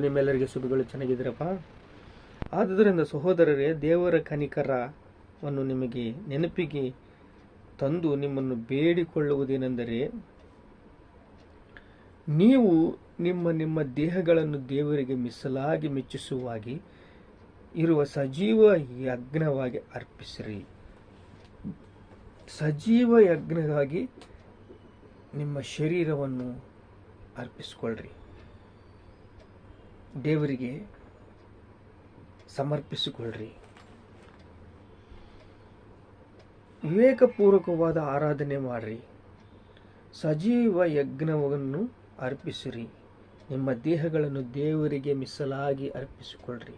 ನಿಮ್ಮೆಲ್ಲರಿಗೆ ಸುಖಗಳು ಚೆನ್ನಾಗಿದ್ದೀರಪ್ಪ. ಆದುದರಿಂದ ಸಹೋದರರೇ, ದೇವರ ಕನಿಕರವನ್ನು ನಿಮಗೆ ನೆನಪಿಗೆ ತಂದು ನಿಮ್ಮನ್ನು ಬೇಡಿಕೊಳ್ಳುವುದೇನೆಂದರೆ, ನೀವು ನಿಮ್ಮ ನಿಮ್ಮ ದೇಹಗಳನ್ನು ದೇವರಿಗೆ ಮಿಸಲಾಗಿ ಮೆಚ್ಚಿಸುವಾಗಿ ಇರುವ ಸಜೀವ ಯಜ್ಞವಾಗಿ ಅರ್ಪಿಸಿರಿ. ಸಜೀವ ಯಜ್ಞವಾಗಿ ನಿಮ್ಮ ಶರೀರವನ್ನು ಅರ್ಪಿಸಿಕೊಳ್ಳ್ರಿ. ದೇವರಿಗೆ ಸಮರ್ಪಿಸಿಕೊಳ್ಳ್ರಿ. ವಿವೇಕಪೂರ್ವಕವಾದ ಆರಾಧನೆ ಮಾಡ್ರಿ. ಸಜೀವ ಯಜ್ಞವನ್ನು ಅರ್ಪಿಸಿರಿ. ನಿಮ್ಮ ದೇಹಗಳನ್ನು ದೇವರಿಗೆ ಮಿಸಲಾಗಿ ಅರ್ಪಿಸಿಕೊಳ್ಳ್ರಿ.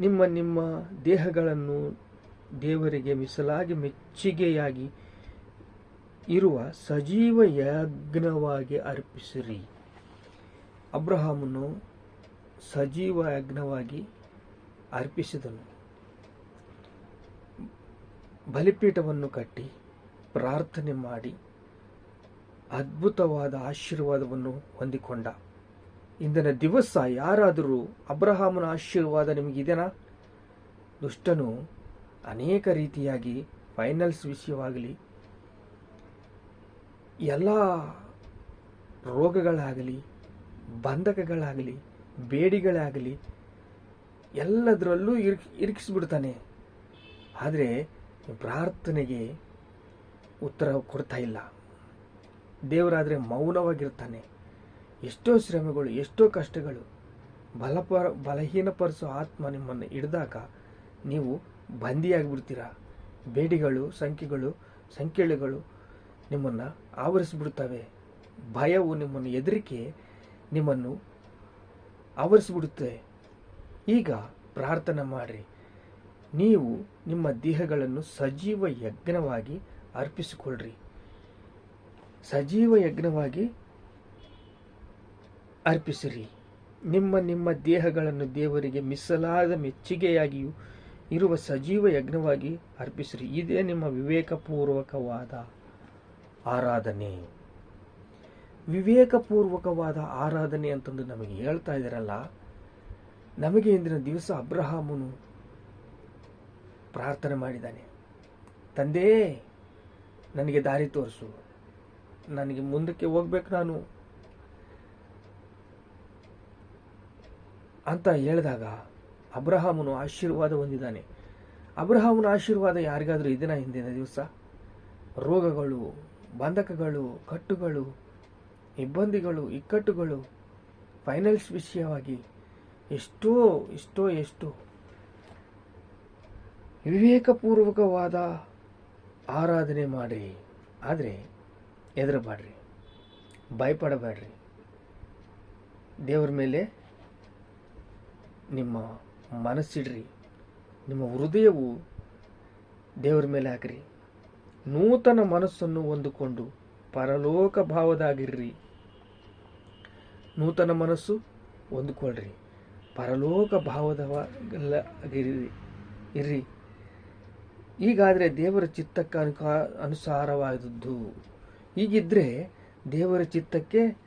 ನಿಮ್ಮ ನಿಮ್ಮ ದೇಹಗಳನ್ನು ದೇವರಿಗೆ ಮಿಸಲಾಗಿ ಮೆಚ್ಚುಗೆಯಾಗಿ ಇರುವ ಸಜೀವ ಯಜ್ಞವಾಗಿ ಅರ್ಪಿಸಿರಿ. ಅಬ್ರಹಾಮನು ಸಜೀವ ಯಜ್ಞವಾಗಿ ಅರ್ಪಿಸಿದನು. ಬಲಿಪೀಠವನ್ನು ಕಟ್ಟಿ ಪ್ರಾರ್ಥನೆ ಮಾಡಿ ಅದ್ಭುತವಾದ ಆಶೀರ್ವಾದವನ್ನು ಹೊಂದಿಕೊಂಡ. ಇಂದಿನ ದಿವಸ ಯಾರಾದರೂ ಅಬ್ರಹಾಮನ ಆಶೀರ್ವಾದ ನಿಮಗಿದೆನಾ ದುಷ್ಟನು ಅನೇಕ ರೀತಿಯಾಗಿ ಫೈನಲ್ಸ್ ವಿಷಯವಾಗಲಿ, ಎಲ್ಲ ರೋಗಗಳಾಗಲಿ ಬಂಧಕಗಳಾಗಲಿ, ಬೇಡಿಗಳಾಗಲಿ, ಎಲ್ಲದರಲ್ಲೂ ಇರ್, ಇರಿಕಿಸ್ಬಿಡ್ತಾನೆ. ಆದರೆ ಪ್ರಾರ್ಥನೆಗೆ ಉತ್ತರ ಕೊಡ್ತಾ ಇಲ್ಲ. ದೇವರಾದರೆ ಮೌನವಾಗಿರ್ತಾನೆ. ಎಷ್ಟೋ ಶ್ರಮಗಳು, ಎಷ್ಟೋ ಕಷ್ಟಗಳು. ಬಲಪರ ಬಲಹೀನಪಡಿಸೋ ಆತ್ಮ ನಿಮ್ಮನ್ನು ಹಿಡಿದಾಗ ನೀವು ಬಂದಿಯಾಗಿಬಿಡ್ತೀರ. ಬೇಡಿಗಳು, ಸಂಖ್ಯೆಗಳು ಸಂಖ್ಯೆಗಳು ನಿಮ್ಮನ್ನು ಆವರಿಸಿಬಿಡ್ತವೆ. ಭಯವು ನಿಮ್ಮನ್ನು ಹೆದರಿಕೆ ನಿಮ್ಮನ್ನು ಆವರಿಸಿಬಿಡುತ್ತೆ. ಈಗ ಪ್ರಾರ್ಥನೆ ಮಾಡಿರಿ. ನೀವು ನಿಮ್ಮ ದೇಹಗಳನ್ನು ಸಜೀವ ಯಜ್ಞವಾಗಿ ಅರ್ಪಿಸಿಕೊಳ್ಳ್ರಿ. ಸಜೀವ ಯಜ್ಞವಾಗಿ ಅರ್ಪಿಸಿರಿ. ನಿಮ್ಮ ನಿಮ್ಮ ದೇಹಗಳನ್ನು ದೇವರಿಗೆ ಮಿಸಲಾದ ಮೆಚ್ಚುಗೆಯಾಗಿಯೂ ಇರುವ ಸಜೀವ ಯಜ್ಞವಾಗಿ ಅರ್ಪಿಸಿರಿ. ಇದೇ ನಿಮ್ಮ ವಿವೇಕಪೂರ್ವಕವಾದ ಆರಾಧನೆ. ವಿವೇಕಪೂರ್ವಕವಾದ ಆರಾಧನೆ ಅಂತಂದು ನಮಗೆ ಹೇಳ್ತಾ ಇದ್ದಾರಲ್ಲ, ನಮಗೆ ಇಂದಿನ ದಿವಸ ಅಬ್ರಹಾಮನು ಪ್ರಾರ್ಥನೆ ಮಾಡಿದ್ದಾನೆ. ತಂದೆ, ನನಗೆ ದಾರಿ ತೋರಿಸು. ನನಗೆ ಮುಂದಕ್ಕೆ ಹೋಗ್ಬೇಕು ನಾನು. ಅಂತ ಹೇಳಿದಾಗ ಅಬ್ರಹಾಮನು ಆಶೀರ್ವಾದ ಹೊಂದಿದ್ದಾನೆ. ಅಬ್ರಹಾಮನ ಆಶೀರ್ವಾದ ಯಾರಿಗಾದರೂ ಇದನ್ನ ಹಿಂದಿನ ದಿವಸ? ರೋಗಗಳು, ಬಂಧಕಗಳು, ಕಟ್ಟುಗಳು ಇಬ್ಬಂದಿಗಳು, ಇಕ್ಕಟ್ಟುಗಳು ಫೈನಲ್ಸ್ ವಿಷಯವಾಗಿ ಎಷ್ಟೋ ಎಷ್ಟೋ, ಎಷ್ಟು ವಿವೇಕಪೂರ್ವಕವಾದ ಆರಾಧನೆ ಮಾಡಿರಿ ಆದರೆ ಹೆದರಬಾಡ್ರಿ, ಭಯಪಡಬೇಡ್ರಿ. ದೇವರ ಮೇಲೆ ನಿಮ್ಮ ಮನಸ್ಸಿಡ್ರಿ, ನಿಮ್ಮ ಹೃದಯವು ದೇವರ ಮೇಲೆ ಹಾಕ್ರಿ. ನೂತನ ಮನಸ್ಸನ್ನು ಹೊಂದಿಕೊಂಡು ಪರಲೋಕ ಭಾವದಾಗಿರ್ರಿ. ನೂತನ ಮನಸ್ಸು ಹೊಂದಿಕೊಳ್ಳ್ರಿ. ಪರಲೋಕ ಭಾವದವಾಗಿರ್ರಿ ಇರ್ರಿ. ಈಗಾದರೆ ದೇವರ ಚಿತ್ತಕ್ಕೆ ಅನುಕ ಅನುಸಾರವಾದದ್ದು. ಈಗಿದ್ರೆ ದೇವರ ಚಿತ್ತಕ್ಕೆ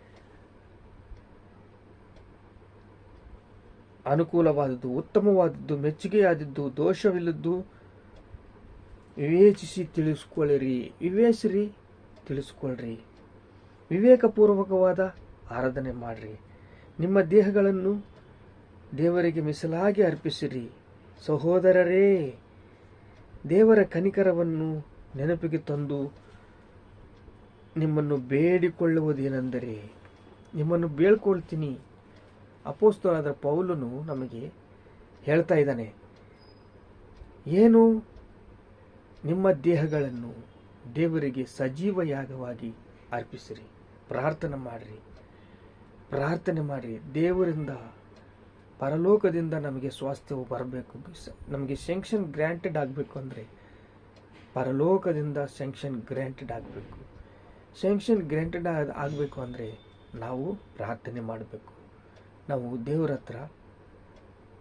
ಅನುಕೂಲವಾದದ್ದು, ಉತ್ತಮವಾದದ್ದು, ಮೆಚ್ಚುಗೆಯಾದದ್ದು, ದೋಷವಿಲ್ಲದ್ದು ವಿವೇಚಿಸಿ ತಿಳಿಸ್ಕೊಳ್ಳಿರಿ. ವಿವೇಚಿರಿ ತಿಳಿಸ್ಕೊಳ್ರಿ ವಿವೇಕಪೂರ್ವಕವಾದ ಆರಾಧನೆ ಮಾಡಿರಿ. ನಿಮ್ಮ ದೇಹಗಳನ್ನು ದೇವರಿಗೆ ಮೀಸಲಾಗಿ ಅರ್ಪಿಸಿರಿ. ಸಹೋದರರೇ, ದೇವರ ಕನಿಕರವನ್ನು ನೆನಪಿಗೆ ತಂದು ನಿಮ್ಮನ್ನು ಬೇಡಿಕೊಳ್ಳುವುದೇನೆಂದರೆ, ನಿಮ್ಮನ್ನು ಬೇಳ್ಕೊಳ್ತೀನಿ ಅಪೋಸ್ತರಾದ ಪೌಲನು ನಮಗೆ ಹೇಳ್ತಾ ಇದ್ದಾನೆ, ಏನು ನಿಮ್ಮ ದೇಹಗಳನ್ನು ದೇವರಿಗೆ ಸಜೀವ ಯಾಗವಾಗಿ ಅರ್ಪಿಸಿರಿ. ಪ್ರಾರ್ಥನೆ ಮಾಡಿರಿ. ಪ್ರಾರ್ಥನೆ ಮಾಡಿ ದೇವರಿಂದ, ಪರಲೋಕದಿಂದ ನಮಗೆ ಸ್ವಾಸ್ಥ್ಯವು ಬರಬೇಕು ನಮಗೆ ಸ್ಯಾಂಕ್ಷನ್ ಗ್ರ್ಯಾಂಟೆಡ್ ಆಗಬೇಕು ಅಂದರೆ ಪರಲೋಕದಿಂದ ಸ್ಯಾಂಕ್ಷನ್ ಗ್ರ್ಯಾಂಟೆಡ್ ಆಗಬೇಕು. ಸ್ಯಾಂಕ್ಷನ್ ಗ್ರ್ಯಾಂಟೆಡ್ ಆಗಬೇಕು ಅಂದರೆ ನಾವು ಪ್ರಾರ್ಥನೆ ಮಾಡಬೇಕು. ನಾವು ದೇವರ ಹತ್ರ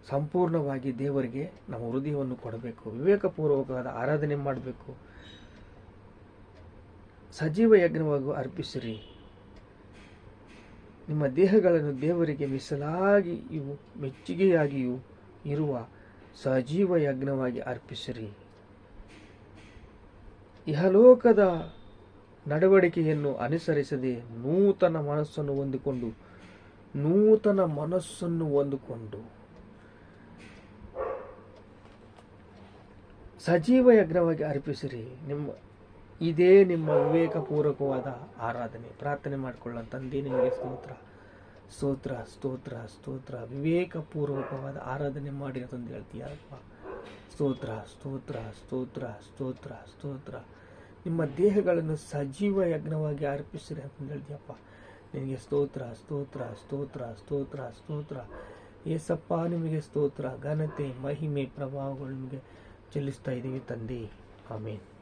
ಸಂಪೂರ್ಣವಾಗಿ ದೇವರಿಗೆ ನಮ್ಮ ಹೃದಯವನ್ನು ಕೊಡಬೇಕು. ವಿವೇಕಪೂರ್ವಕವಾದ ಆರಾಧನೆ ಮಾಡಬೇಕು. ಸಜೀವ ಯಜ್ಞವಾಗಿ ಅರ್ಪಿಸಿರಿ. ನಿಮ್ಮ ದೇಹಗಳನ್ನು ದೇವರಿಗೆ ಮೀಸಲಾಗಿ ಇವು ಮೆಚ್ಚುಗೆಯಾಗಿಯೂ ಇರುವ ಸಜೀವ ಯಜ್ಞವಾಗಿ ಅರ್ಪಿಸಿರಿ. ಇಹಲೋಕದ ನಡವಳಿಕೆಯನ್ನು ಅನುಸರಿಸದೆ ನೂತನ ಮನಸ್ಸನ್ನು ಹೊಂದಿಕೊಂಡು, ನೂತನ ಮನಸ್ಸನ್ನು ಹೊಂದಿಕೊಂಡು. ಸಜೀವ ಯಜ್ಞವಾಗಿ ಅರ್ಪಿಸಿರಿ. ನಿಮ್ಮ ಇದೇ ನಿಮ್ಮ ವಿವೇಕಪೂರ್ವಕವಾದ ಆರಾಧನೆ. ಪ್ರಾರ್ಥನೆ ಮಾಡಿಕೊಳ್ಳೋ ತಂದೆ ನಿಮಗೆ ಸ್ತೋತ್ರ. ಸ್ತೋತ್ರ ಸ್ತೋತ್ರ ಸ್ತೋತ್ರ. ವಿವೇಕಪೂರ್ವಕವಾದ ಆರಾಧನೆ ಮಾಡಿ ಅಂತಂದು ಹೇಳ್ತೀಯಪ್ಪ ಸ್ತೋತ್ರ ಸ್ತೋತ್ರ ಸ್ತೋತ್ರ ಸ್ತೋತ್ರ ಸ್ತೋತ್ರ. ನಿಮ್ಮ ದೇಹಗಳನ್ನು ಸಜೀವ ಯಜ್ಞವಾಗಿ ಅರ್ಪಿಸಿರಿ ಅಂತಂದು ಹೇಳ್ತೀಯಪ್ಪ. ನಿನಗೆ ಸ್ತೋತ್ರ ಸ್ತೋತ್ರ ಸ್ತೋತ್ರ ಸ್ತೋತ್ರ ಸ್ತೋತ್ರ. ಏಸಪ್ಪ, ನಿಮಗೆ ಸ್ತೋತ್ರ. ಘನತೆ, ಮಹಿಮೆ, ಪ್ರಭಾವಗಳು ನಿಮಗೆ ಚೆಲ್ಲಿಸ್ತಾ ಇದ್ದೀವಿ ತಂದೆ. ಆಮೇಲೆ